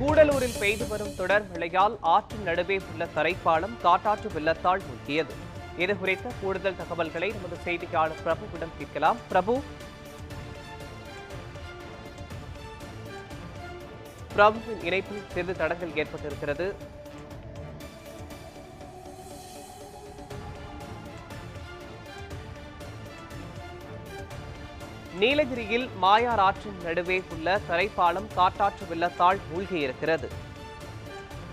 கூடலூரில் பெய்து வரும் தொடர் மழையால் ஆற்றின் நடுவே உள்ள தரைப்பாலம் காட்டாற்று வெள்ளத்தால் மூழ்கியது. இது குறித்த கூடுதல் தகவல்களை நமது செய்தியாளர் பிரபுவிடம் கேட்கலாம். பிரபு? பிரபுவின் இணைப்பில் சிறிது தடங்கள் ஏற்பட்டிருக்கிறது. நீலகிரியில் மாயார் ஆற்றின் நடுவே உள்ள தரைப்பாலம் காட்டாற்று வெள்ளத்தால் மூழ்கியிருக்கிறது.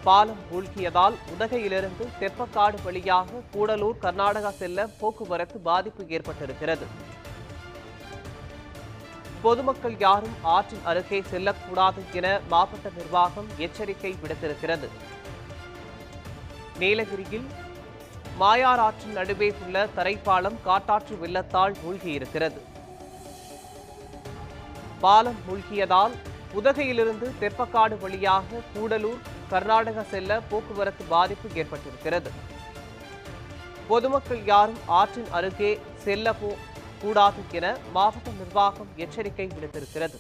பாலம் மூழ்கியதால் உதகையிலிருந்து தெப்பக்காடு வழியாக கூடலூர் கர்நாடகா செல்ல போக்குவரத்து பாதிப்பு ஏற்பட்டிருக்கிறது. பொதுமக்கள் யாரும் ஆற்றின் அருகே செல்லக்கூடாது என மாவட்ட நிர்வாகம் எச்சரிக்கை விடுத்திருக்கிறது. நீலகிரியில் மாயார் ஆற்றின் நடுவே உள்ள தரைப்பாலம் காட்டாற்று வெள்ளத்தால் மூழ்கியிருக்கிறது. பாலம் மூழ்கியதால் உதகையிலிருந்து தெப்பக்காடு வழியாக கூடலூர் கர்நாடகா செல்ல போக்குவரத்து பாதிப்பு ஏற்பட்டிருக்கிறது. பொதுமக்கள் யாரும் ஆற்றின் அருகே செல்ல கூடாது என மாவட்ட நிர்வாகம் எச்சரிக்கை விடுத்திருக்கிறது.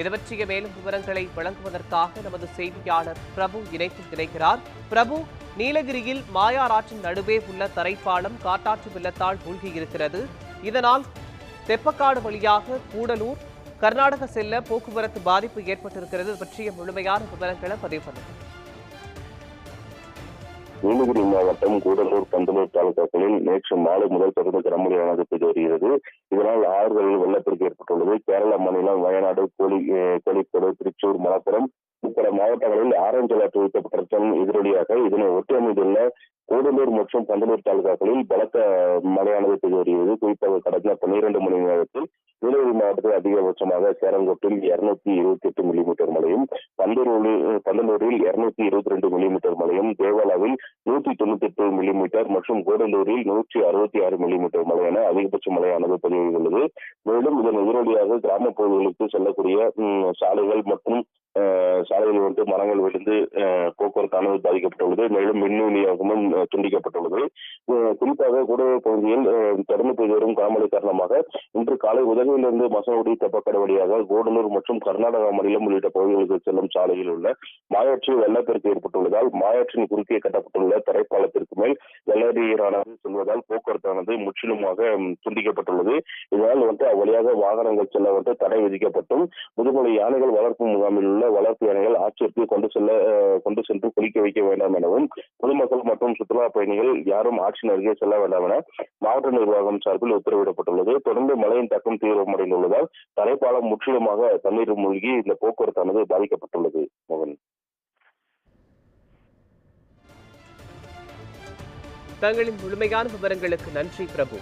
இது பற்றிய மேலும் விவரங்களை வழங்குவதற்காக நமது செய்தியாளர் பிரபு இணைப்பில் இணைக்கிறார் பிரபு நீலகிரியில் மாயார் ஆற்றின் நடுவே உள்ள தரைப்பாலம் காட்டாற்று வெள்ளத்தால் மூழ்கியிருக்கிறது. இதனால் தெப்பக்காடு வழியாக கூடலூர் கர்நாடக செல்ல போக்குவரத்து பாதிப்பு ஏற்பட்டிருக்கிறது. பற்றிய முழுமையான விவரங்களை பதிவு பண்ணுங்கள். நீலகிரி மாவட்டம் கூடலூர் பந்தலூர் தாலுகாக்களில் நேற்று மாலை முதல் தொடர்ந்து கனமழையானது பெய்து வருகிறது. இதனால் ஆறுகளில் வெள்ளப்பெருக்கு ஏற்பட்டுள்ளது. கேரள மாநிலம் வயநாடு கோழி அஹ் கோழிக்கோடு திருச்சூர் மலப்புரம் உட்பட மாவட்டங்களில் ஆரஞ்சு அலர்ட் வைக்கப்பட்டிருக்கும் எதிரொலியாக இதனை ஒட்டி அமைந்துள்ள கூடலூர் மற்றும் பந்தலூர் தாலுகாக்களில் பலத்த மழையானது பெய்து வருகிறது குறிப்பாக கடந்த பன்னிரண்டு மணி நேரத்தில் நீலகிரி மாவட்டத்தில் அதிகபட்சமாக சேரங்கோட்டில் இருநூத்தி இருபத்தி எட்டு மில்லிமீட்டர் மழையும் பந்தலூரில் பந்தலூரில் இருநூத்தி இருபத்தி ரெண்டு மில்லிமீட்டர் மழையும் தேவாலாவில் நூத்தி தொண்ணூத்தி எட்டு மில்லிமீட்டர் மற்றும் கூடலூரில் நூற்றி அறுபத்தி ஆறு மில்லிமீட்டர் மழை என அதிகபட்ச மழையானது பதிவாகியுள்ளது. மேலும் இதன் எதிரொலியாக கிராம பகுதிகளுக்கு செல்லக்கூடிய சாலைகள் மற்றும் அஹ், வந்து மரங்கள் விழுந்து போக்குவரத்து போக்குவரத்தானது பாதிக்கப்பட்டுள்ளது. மேலும் மின் விநியோகமும் துண்டிக்கப்பட்டுள்ளது. குறிப்பாக கூடலூர் பகுதியில் தொடர்ந்து பெய்து வரும் கனமழை காரணமாக இன்று காலை உதகையிலிருந்து மசனகுடி தெப்பக்கடை வழியாக கோடலூர் மற்றும் கர்நாடகா மாநிலம் உள்ளிட்ட பகுதிகளுக்கு செல்லும் சாலையில் உள்ள மாயாற்று வெள்ளப்பெருக்கு ஏற்பட்டுள்ளதால் மாயாற்றின் குறுக்கே கட்டப்பட்டுள்ள தரைப்பாலத்திற்கு மேல் வெள்ளநீரானது செல்வதால் போக்குவரத்தானது முற்றிலுமாக துண்டிக்கப்பட்டுள்ளது. இதனால் வந்து அவ்வழியாக வாகனங்கள் செல்ல வந்து தடை விதிக்கப்பட்டும். முதுமலை யானைகள் வளர்ப்பு முகாமில் உள்ள வளர்ப்பு யானைகள் ஆட்சியருக்கு கொண்டு செல்ல கொண்டு சென்று குளிக்க வைக்க வேண்டாம் எனவும் பொதுமக்கள் மற்றும் சுற்றுலா பயணிகள் யாரும் ஆற்றின் அருகே செல்ல வேண்டாம் என மாவட்ட நிர்வாகம் சார்பில் உத்தரவிடப்பட்டுள்ளது. தொடர்ந்து மழையின் தாக்கம் தீவிரமடைந்துள்ளதால் தரைப்பாலம் முற்றிலுமாக தண்ணீர் மூழ்கி இந்த போக்குவரத்தானது பாதிக்கப்பட்டுள்ளது. மோகன். தங்களின் முழுமையான விவரங்களுக்கு நன்றி பிரபு.